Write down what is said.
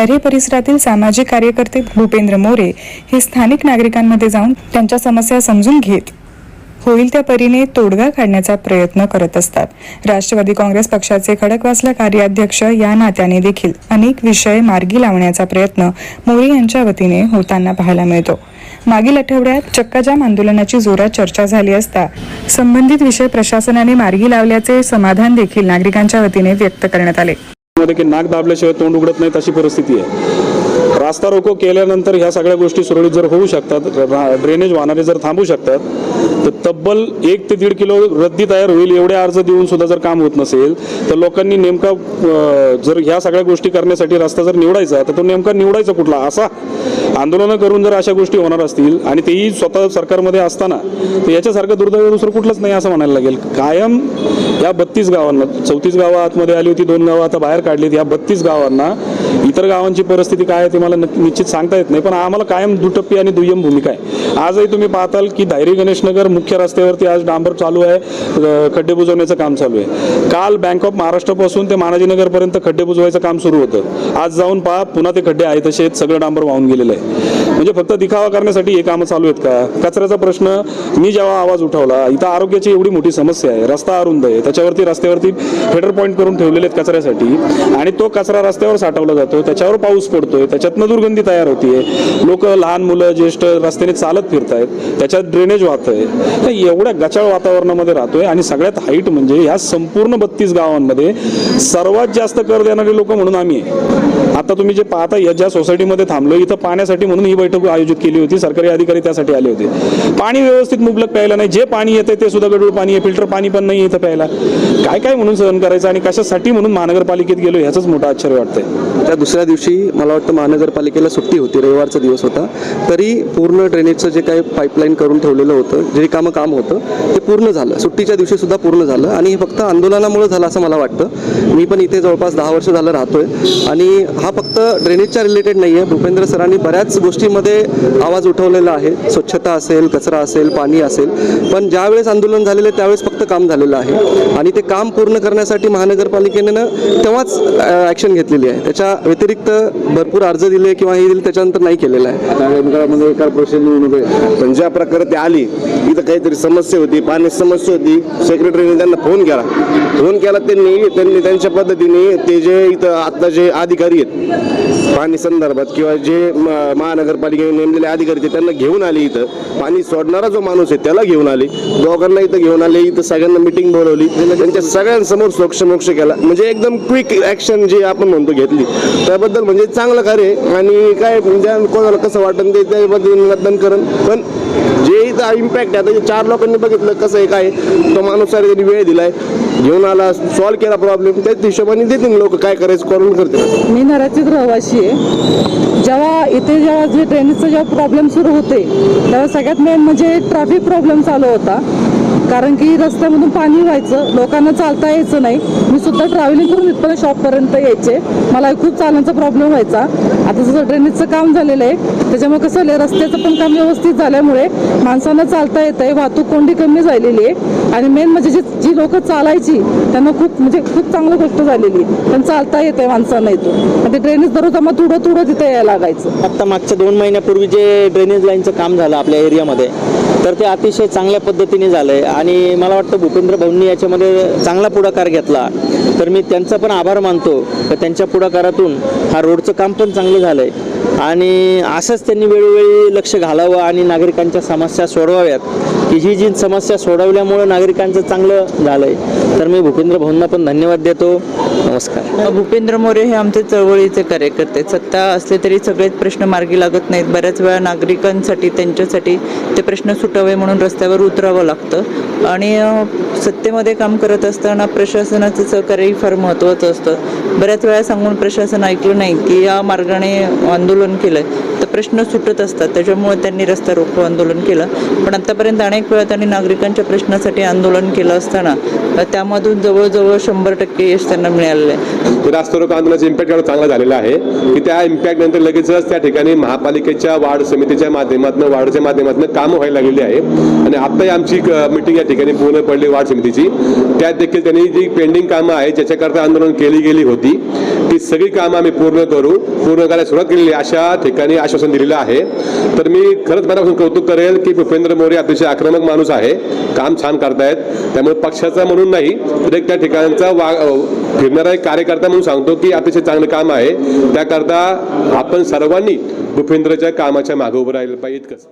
नरे परिसरातील सामाजिक कार्यकर्ते भूपेंद्र मोरे हे स्थानिक नागरिकांमध्ये जाऊन त्यांच्या समस्या समजून घेत होईल त्या परीने तोडगा काढण्याचा प्रयत्न करत असतात. राष्ट्रवादी काँग्रेस पक्षाचे खडकवासला कार्याध्यक्ष या नात्याने देखील अनेक विषय मार्गी लावण्याचा प्रयत्न मोरे यांच्या वतीने होताना पाहायला मिळतो. मागील आठवड्यात चक्काजाम आंदोलनाची जोरात चर्चा झाली असता संबंधित विषय प्रशासनाने मार्गी लावल्याचे समाधान देखील नागरिकांच्या वतीने व्यक्त करण्यात आले. मध्ये की नाक दाबल्याशिवाय तोंड उघडत नाही अशी परिस्थिती आहे. रास्ता रोको केल्यानंतर ह्या सगळ्या गोष्टी सुरळीत जर होऊ शकतात ड्रेनेज वाहणारे जर थांबू शकतात तर तब्बल एक ते दीड किलो रद्दी तयार होईल एवढे अर्ज देऊन सुद्धा जर काम होत नसेल तर लोकांनी नेमका जर ह्या सगळ्या गोष्टी करण्यासाठी रस्ता जर निवडायचा तर तो नेमका निवडायचा कुठला? असा आंदोलनं करून जर अशा गोष्टी होणार असतील आणि तेही स्वतः सरकारमध्ये असताना तर याच्यासारखं दुर्दैव दुसरं कुठलंच नाही असं म्हणायला लागेल. कायम या बत्तीस गावांना चौतीस गावं आतमध्ये आली होती दोन गावं आता बाहेर काढलीत या बत्तीस गावांना इतर गावांची परिस्थिती काय आहे ते मला निश्चित सांगता येत नाही पण आम्हाला कायम दुटप्पी आणि दुय्यम भूमिका आहे. आजही तुम्ही पाहताल की धायरी गणेशनगर मुख्य रस्त्यावरती आज डांबर चालू आहे खड्डे बुजवण्याचं काम चालू आहे. काल बँक ऑफ महाराष्ट्रापासून ते मानाजीनगरपर्यंत खड्डे बुजवायचं काम सुरू होतं. आज जाऊन पहा पुन्हा ते खड्डे आहेत तसे सगळं डांबर वाहून गेलेलं आहे. म्हणजे फक्त दिखावा करण्यासाठी हे कामं चालू आहेत का? कचऱ्याचा प्रश्न मी जेव्हा आवाज उठवला इथं आरोग्याची एवढी मोठी समस्या आहे रस्ता अरुंद आहे त्याच्यावरती रस्त्यावरती फेडर पॉईंट करून ठेवलेले आहेत कचऱ्यासाठी आणि तो कचरा रस्त्यावर साठवला जातो त्याच्यावर पाऊस पडतोय त्याच्यातनं दुर्गंधी तयार होतीये. लोक लहान मुलं ज्येष्ठ रस्त्याने चालत फिरतायत त्याच्यात ड्रेनेज वाहतंय. तर एवढ्या गचाळ वातावरणामध्ये राहतोय आणि सगळ्यात हाईट म्हणजे ह्या संपूर्ण बत्तीस गावांमध्ये सर्वात जास्त कर देणारे लोक म्हणून आम्ही आता तुम्ही जे पाहता या ज्या सोसायटीमध्ये थांबलो इथं पाण्यासाठी म्हणून ही बैठक आयोजित केली होती. सरकारी अधिकारी त्यासाठी आले होते. पाणी व्यवस्थित मुबलक प्यायला नाही. जे पाणी येते ते सुद्धा गडूळ पाणी आहे. फिल्टर पाणी पण नाही इथं प्यायला. काय काय म्हणून सहन करायचं आणि कशासाठी म्हणून महानगरपालिकेत गेलो ह्याचंच मोठं आश्चर्य वाटतंय. त्या दुसऱ्या दिवशी मला वाटतं महानगरपालिकेला सुट्टी होती. रविवारचा दिवस होता. तरी पूर्ण ड्रेनेजचं जे काही पाईपलाईन करून ठेवलेलं होतं जे कामं काम होतं ते पूर्ण झालं. सुट्टीच्या दिवशी सुद्धा पूर्ण झालं. आणि हे फक्त आंदोलनामुळे झालं असं मला वाटतं. मी पण इथे जवळपास दहा वर्ष झालं राहतोय. आणि हा फक्त ड्रेनेजच्या रिलेटेड नाही आहे भूपेंद्र सरांनी बऱ्याच गोष्टीमध्ये आवाज उठवलेला आहे. स्वच्छता असेल कचरा असेल पाणी असेल. पण ज्यावेळेस आंदोलन झालेलं आहे त्यावेळेस फक्त काम झालेलं आहे. आणि ते काम पूर्ण करण्यासाठी महानगरपालिकेनं तेव्हाच ॲक्शन घेतलेली आहे. त्याच्या व्यतिरिक्त भरपूर अर्ज दिले किंवा हे दिले त्याच्यानंतर नाही केलेलं आहे. एका पण ज्या प्रकारे ते आली इथं काहीतरी समस्या होती पाण्याची समस्या होती सेक्रेटरीने त्यांना फोन केला. फोन केला त्यांनी त्यांनी त्यांच्या पद्धतीने ते जे इथं आता जे अधिकारी आहेत पाणी संदर्भात किंवा जे महानगरपालिकेने नेमलेले अधिकारी ते त्यांना घेऊन आले इथं. पाणी सोडणारा जो माणूस आहे त्याला घेऊन आले. दोघांना इथं घेऊन आले इथं सगळ्यांना मिटिंग बोलवली. त्यांच्या सगळ्यांसमोर सोक्षमोक्ष केला. म्हणजे एकदम क्विक ॲक्शन जे आपण म्हणतो घेतली. त्याबद्दल म्हणजे चांगलं कार्य आणि काय म्हणजे कोणाला कसं वाटतं ते त्याबद्दल मतदान करण. पण जे इथं इम्पॅक्ट आहे आता चार लोकांनी बघितलं कसं आहे काय तो माणूस सारे त्यांनी वेळ दिलाय. घेऊन आला सॉल्व्ह केला प्रॉब्लेम त्याच हिशोबाने देतील लोक काय करायचं करून करते मी नराचीच रहिवाशी आहे. जेव्हा इथे जेव्हा जे ट्रेनचं जेव्हा प्रॉब्लेम सुरू होते तेव्हा सगळ्यात मेन म्हणजे ट्रॅफिक प्रॉब्लेम चालू होता. कारण की रस्त्यामधून पाणी व्हायचं लोकांना चालता यायचं नाही. मी सुद्धा ट्रॅव्हलिंग करून इथपर्यंत शॉपपर्यंत यायचे. मला खूप चालण्याचा प्रॉब्लेम व्हायचा. आता जसं ड्रेनेजचं काम झालेलं आहे त्याच्यामुळे कसं झालं रस्त्याचं पण काम व्यवस्थित झाल्यामुळे माणसांना चालता येत आहे वाहतूक कोंडी कमी झालेली आहे. आणि मेन म्हणजे जी जी लोक चालायची त्यांना खूप म्हणजे खूप चांगली गोष्ट झालेली आहे. पण चालता येत आहे माणसांना इथून. आणि ते ड्रेनेज दररोज आम्हाला थोडं थोडं तिथे यायला लागायचं. आत्ता मागच्या दोन महिन्यापूर्वी जे ड्रेनेज लाईनचं काम झालं आपल्या एरियामध्ये तर ते अतिशय चांगल्या पद्धतीने झालं आहे आणि मला वाटतं भूपेंद्र भाऊंनी याच्यामध्ये चांगला पुढाकार घेतला. तर मी त्यांचा पण आभार मानतो. तर त्यांच्या पुढाकारातून हा रोडचं काम पण चांगलं झालं आहे आणि असंच त्यांनी वेळोवेळी लक्ष घालावं आणि नागरिकांच्या समस्या सोडवाव्यात. की ही जी समस्या सोडवल्यामुळं नागरिकांचं चांगलं झालं आहे तर मी भूपेंद्र भाऊंना पण धन्यवाद देतो. नमस्कार. भूपेंद्र मोरे हे आमचे चळवळीचे कार्यकर्ते. सत्ता असले तरी सगळेच प्रश्न मार्गी लागत नाहीत. बऱ्याच वेळा नागरिकांसाठी त्यांच्यासाठी ते प्रश्न सुटावे म्हणून रस्त्यावर उतरावं लागतं. आणि सत्तेमध्ये काम करत असताना प्रशासनाचं सहकार्यही फार महत्त्वाचं असतं. बऱ्याच वेळा सांगून प्रशासन ऐकलं नाही की या मार्गाने आंदोलन केलं तर प्रश्न सुटत असतात. त्याच्यामुळे त्यांनी रस्ता रोको आंदोलन केलं. पण आतापर्यंत अनेक वेळा त्यांनी नागरिकांच्या प्रश्नासाठी आंदोलन केलं असताना त्यामधून जवळजवळ शंभर टक्के यश त्यांना मिळालं. आलेलं आहे आंदोलनाचा इम्पॅक्ट एवढा चांगला झालेला आहे. की त्या इम्पॅक्ट नंतर लगेचच त्या ठिकाणी महापालिकेच्या वार्ड समितीच्या माध्यमातून वार्डच्या माध्यमातून कामं व्हायला लागलेली आहे. आणि आत्ताही आमची मिटिंग या ठिकाणी पूर्ण पडली वार्ड समितीची. त्यात देखील त्यांनी जी पेंडिंग कामं आहे ज्याच्याकरता आंदोलन केली गेली होती ती सगळी कामं आम्ही पूर्ण करू पूर्ण करायला सुरुवात केलेली अशा ठिकाणी आश्वासन दिलेलं आहे. तर मी खरंच मनापासून कौतुक करेल की भूपेंद्र मोरे अतिशय आक्रमक माणूस आहे काम छान करतायत. त्यामुळे पक्षाचा म्हणून नाही तर एक त्या ठिकाणचा वा फिरणारा एक कार्यकर्ता म्हणून सांगतो की अतिशय चांगलं काम आहे. त्याकरता आपण सर्वांनी भूपेंद्रच्या कामाच्या मागे उभं राहिलं पाहिजे इतकंच.